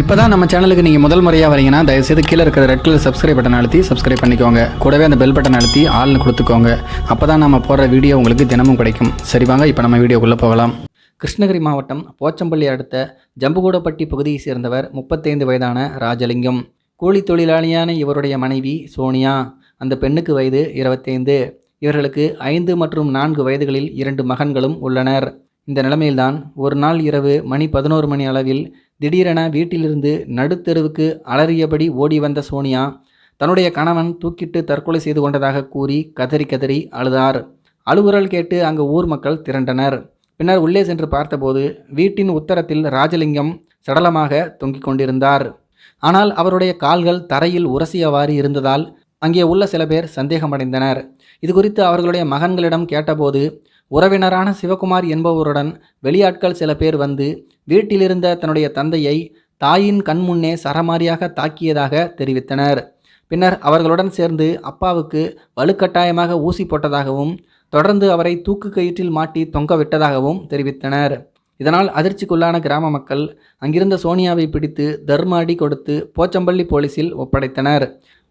இப்போ தான் நம்ம சேனலுக்கு நீங்கள் முதல் முறையாக வரீங்கன்னா தயவுசெய்து கீழே இருக்கிற ரெட் கலர் சப்ஸ்கிரைப் பட்டன் அழுத்தி சப்ஸ்கிரைப் பண்ணிக்கோங்க. கூடவே அந்த பெல் பட்டன் அழுத்தி ஆள்னு கொடுத்துக்கோங்க. அப்போ தான் நம்ம போடுற வீடியோ உங்களுக்கு தினமும் கிடைக்கும். சரி வாங்க இப்போ நம்ம வீடியோக்குள்ளே போகலாம். கிருஷ்ணகிரி மாவட்டம் போச்சம்பள்ளி அடுத்த ஜம்புகூடப்பட்டி பகுதியை சேர்ந்தவர் முப்பத்தைந்து வயதான ராஜலிங்கம். கூலி தொழிலாளியான இவருடைய மனைவி சோனியா. அந்த பெண்ணுக்கு வயது இருபத்தைந்து. இவர்களுக்கு ஐந்து மற்றும் நான்கு வயதுகளில் இரண்டு மகன்களும் உள்ளனர். இந்த நிலைமையில்தான் ஒரு நாள் இரவு மணி பதினோரு மணி அளவில் திடீரென வீட்டிலிருந்து நடுத்தெருவுக்கு அலறியபடி ஓடி வந்த சோனியா தன்னுடைய கணவன் தூக்கிட்டு தற்கொலை செய்து கொண்டதாக கூறி கதறி கதறி அழுதார். அலுவலல் கேட்டு அங்கு ஊர் மக்கள் திரண்டனர். பின்னர் உள்ளே சென்று பார்த்தபோது வீட்டின் உத்தரத்தில் ராஜலிங்கம் சடலமாக தொங்கிக் கொண்டிருந்தார். ஆனால் அவருடைய கால்கள் தரையில் உரசியவாறு இருந்ததால் அங்கே உள்ள சில பேர் சந்தேகமடைந்தனர். இது குறித்து அவர்களுடைய மகன்களிடம் கேட்டபோது உறவினரான சிவகுமார் என்பவருடன் வெளியாட்கள் சில பேர் வந்து வீட்டிலிருந்த தன்னுடைய தந்தையை தாயின் கண்முன்னே சரமாரியாக தாக்கியதாக தெரிவித்தனர். பின்னர் அவர்களுடன் சேர்ந்து அப்பாவுக்கு வலுக்கட்டாயமாக ஊசி போட்டதாகவும் தொடர்ந்து அவரை தூக்கு கயிற்றில் மாட்டி தொங்க விட்டதாகவும் தெரிவித்தனர். இதனால் அதிர்ச்சிக்குள்ளான கிராம மக்கள் அங்கிருந்த சோனியாவை பிடித்து தர்மாடி கொடுத்து போச்சம்பள்ளி போலீசில் ஒப்படைத்தனர்.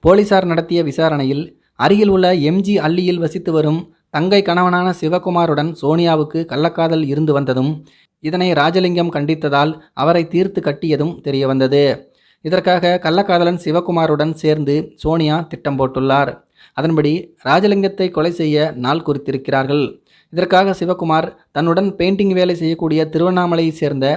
போலீசார் நடத்திய விசாரணையில் அருகில் உள்ள எம்ஜி அள்ளியில் வசித்து வரும் தங்கை கணவனான சிவகுமாருடன் சோனியாவுக்கு கள்ளக்காதல் இருந்து வந்ததும் இதனை ராஜலிங்கம் கண்டித்ததால் அவரை தீர்த்து கட்டியதும் தெரியவந்தது. இதற்காக கள்ளக்காதலன் சிவகுமாருடன் சேர்ந்து சோனியா திட்டம் போட்டுள்ளார். அதன்படி ராஜலிங்கத்தை கொலை செய்ய நாள் குறித்திருக்கிறார்கள். இதற்காக சிவகுமார் தன்னுடன் பெயிண்டிங் வேலை செய்யக்கூடிய திருவண்ணாமலையைச் சேர்ந்த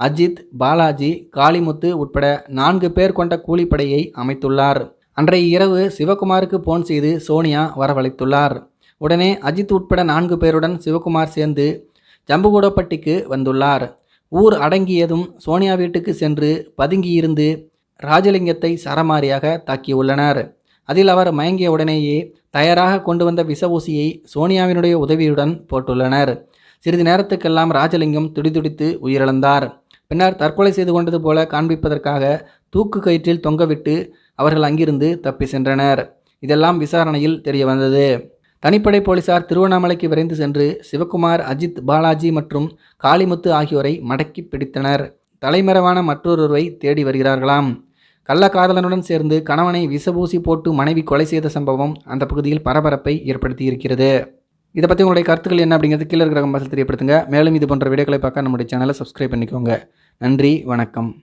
அஜித் பாலாஜி காளிமுத்து உட்பட நான்கு பேர் கொண்ட கூலிப்படையை அமைத்துள்ளார். அன்றைய இரவு சிவகுமாருக்கு போன் செய்து சோனியா வரவழைத்துள்ளார். உடனே அஜித் உட்பட நான்கு பேருடன் சிவகுமார் சேர்ந்து ஜம்புகூடப்பட்டிக்கு வந்துள்ளார். ஊர் அடங்கியதும் சோனியா வீட்டுக்கு சென்று பதுங்கியிருந்து ராஜலிங்கத்தை சரமாரியாக தாக்கியுள்ளனர். அதில் அவர் மயங்கிய உடனேயே தயாராக கொண்டு வந்த விஷ ஊசியை சோனியாவினுடைய உதவியுடன் போட்டுள்ளனர். சிறிது நேரத்துக்கெல்லாம் ராஜலிங்கம் துடிதுடித்து உயிரிழந்தார். பின்னர் தற்கொலை செய்து கொண்டது போல காண்பிப்பதற்காக தூக்கு கயிற்றில் தொங்கவிட்டு அவர்கள் அங்கிருந்து தப்பி சென்றனர். இதெல்லாம் விசாரணையில் தெரிய வந்தது தனிப்படை போலீசார் திருவண்ணாமலைக்கு விரைந்து சென்று சிவகுமார் அஜித் பாலாஜி மற்றும் காளிமுத்து ஆகியோரை மடக்கி பிடித்தனர். தலைமறைவான மற்றொருவரை தேடி வருகிறார்களாம். கள்ளக்காதலனுடன் சேர்ந்து கணவனை விசபூசி போட்டு மனைவி கொலை செய்த சம்பவம் அந்த பகுதியில் பரபரப்பை ஏற்படுத்தி இருக்கிறது இதை பற்றி உங்களுடைய கருத்துக்கள் என்ன அப்படிங்கிறது கீழே இருக்கிற கம்பாசில் தெரியப்படுத்துங்க. மேலும் இது போன்ற வீடியோக்களை பார்க்க நம்முடைய சேனலை சப்ஸ்கிரைப் பண்ணிக்கோங்க. நன்றி வணக்கம்.